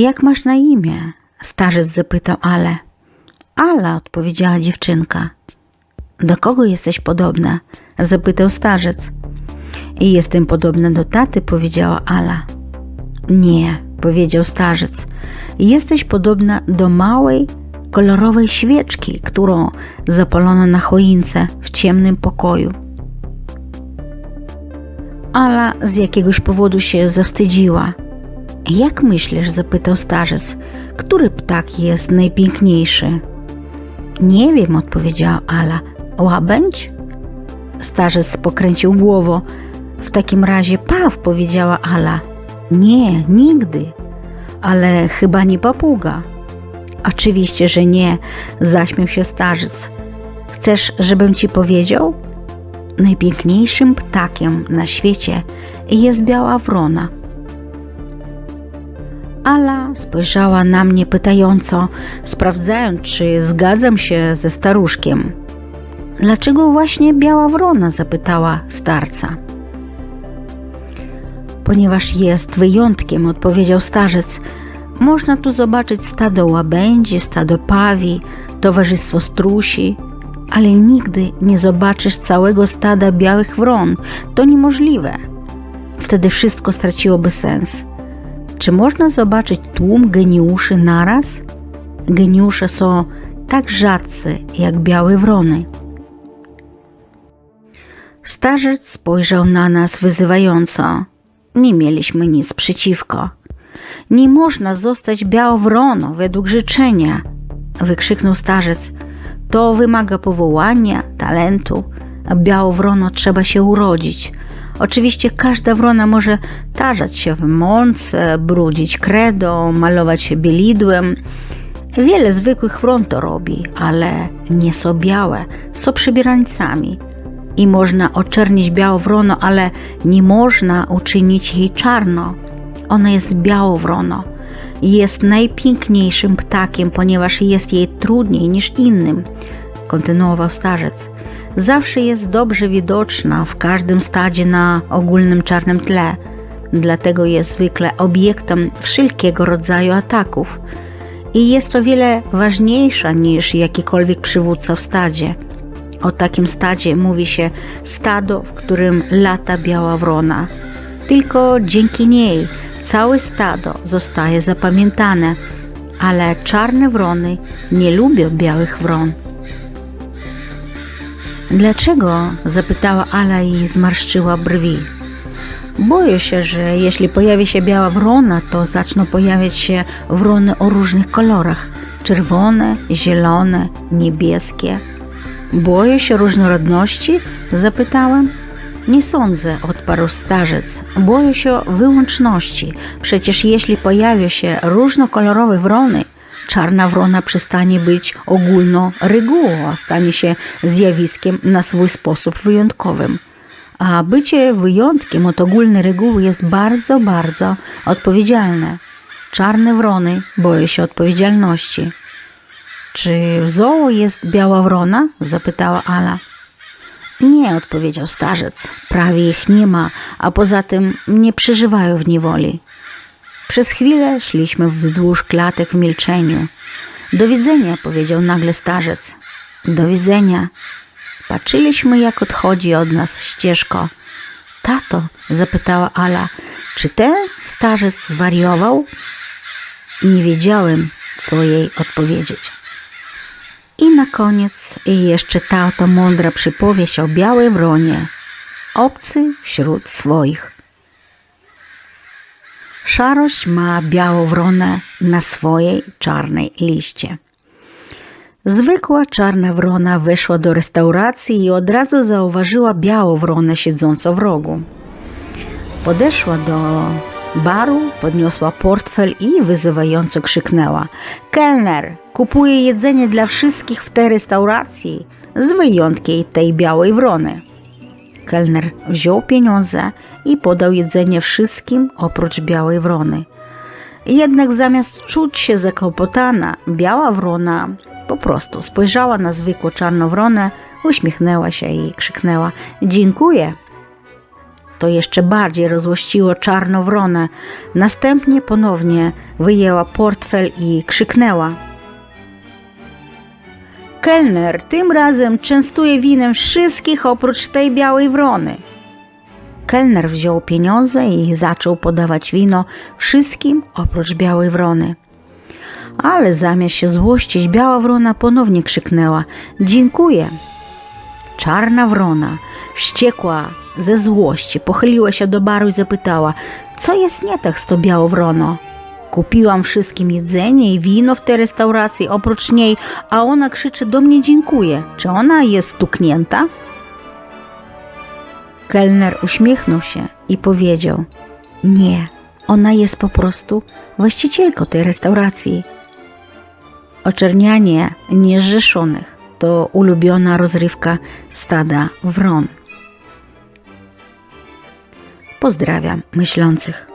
Jak masz na imię? Starzec zapytał Ale. Ala, odpowiedziała dziewczynka. Do kogo jesteś podobna? zapytał starzec. I jestem podobna do taty, powiedziała Ala. Nie, powiedział starzec. Jesteś podobna do małej, kolorowej świeczki, którą zapalono na choince w ciemnym pokoju. Ala z jakiegoś powodu się zawstydziła. Jak myślisz, zapytał starzec, który ptak jest najpiękniejszy? Nie wiem, odpowiedziała Ala. Łabędź? Starzec pokręcił głową. W takim razie paw, powiedziała Ala. Nie, nigdy. Ale chyba nie papuga. Oczywiście, że nie, zaśmiał się starzec. Chcesz, żebym ci powiedział? Najpiękniejszym ptakiem na świecie jest biała wrona. Ala spojrzała na mnie pytająco, sprawdzając, czy zgadzam się ze staruszkiem. Dlaczego właśnie biała wrona? zapytała starca. Ponieważ jest wyjątkiem, odpowiedział starzec. Można tu zobaczyć stado łabędzi, stado pawi, towarzystwo strusi, ale nigdy nie zobaczysz całego stada białych wron. To niemożliwe. Wtedy wszystko straciłoby sens. Czy można zobaczyć tłum geniuszy naraz? Geniusze są tak rzadcy jak białe wrony. Starzec spojrzał na nas wyzywająco. Nie mieliśmy nic przeciwko. Nie można zostać białowroną według życzenia, wykrzyknął starzec. To wymaga powołania, talentu, białowrono trzeba się urodzić. Oczywiście każda wrona może tarzać się w mące, brudzić kredą, malować się bielidłem. Wiele zwykłych wron to robi, ale nie są białe, są przybierańcami. I można oczernić białowrono, ale nie można uczynić jej czarno. Ona jest białowrono. Jest najpiękniejszym ptakiem, ponieważ jest jej trudniej niż innym, kontynuował starzec. Zawsze jest dobrze widoczna w każdym stadzie na ogólnym czarnym tle, dlatego jest zwykle obiektem wszelkiego rodzaju ataków i jest o wiele ważniejsza niż jakikolwiek przywódca w stadzie. O takim stadzie mówi się stado, w którym lata biała wrona. Tylko dzięki niej całe stado zostaje zapamiętane, ale czarne wrony nie lubią białych wron. Dlaczego? zapytała Ala i zmarszczyła brwi. Boję się, że jeśli pojawi się biała wrona, to zaczną pojawiać się wrony o różnych kolorach czerwone, zielone, niebieskie. Boję się różnorodności? zapytałem. Nie sądzę, odparł starzec. Boję się wyłączności. Przecież jeśli pojawią się różnokolorowe wrony, czarna wrona przestanie być ogólną regułą, a stanie się zjawiskiem na swój sposób wyjątkowym. A bycie wyjątkiem od ogólnej reguły jest bardzo, bardzo odpowiedzialne. Czarne wrony boją się odpowiedzialności. Czy w zoo jest biała wrona? zapytała Ala. Nie, odpowiedział starzec. Prawie ich nie ma, a poza tym nie przeżywają w niewoli. Przez chwilę szliśmy wzdłuż klatek w milczeniu. Do widzenia, powiedział nagle starzec. Do widzenia. Patrzyliśmy, jak odchodzi od nas ścieżko. Tato, zapytała Ala, czy ten starzec zwariował? Nie wiedziałem, co jej odpowiedzieć. I na koniec jeszcze ta oto mądra przypowieść o białej wronie, obcy wśród swoich. Szarość ma białą wronę na swojej czarnej liście. Zwykła czarna wrona weszła do restauracji i od razu zauważyła białą wronę siedzącą w rogu. Podeszła do baru, podniosła portfel i wyzywająco krzyknęła: Kelner, kupuję jedzenie dla wszystkich w tej restauracji, z wyjątkiem tej białej wrony. Kelner wziął pieniądze i podał jedzenie wszystkim oprócz białej wrony. Jednak zamiast czuć się zakłopotana, biała wrona po prostu spojrzała na zwykłą czarną wronę, uśmiechnęła się i krzyknęła: Dziękuję. To jeszcze bardziej rozłościło czarnowronę. Następnie ponownie wyjęła portfel i krzyknęła. Kelner tym razem częstuje winem wszystkich oprócz tej białej wrony. Kelner wziął pieniądze i zaczął podawać wino wszystkim oprócz białej wrony. Ale zamiast się złościć, biała wrona ponownie krzyknęła: Dziękuję. Czarna wrona, wściekła ze złości, pochyliła się do baru i zapytała: Co jest nie tak z to białą wrono? Kupiłam wszystkim jedzenie i wino w tej restauracji oprócz niej, a ona krzyczy do mnie dziękuję. Czy ona jest stuknięta? Kelner uśmiechnął się i powiedział: Nie, ona jest po prostu właścicielką tej restauracji. Oczernianie niezrzeszonych to ulubiona rozrywka stada wron. Pozdrawiam myślących.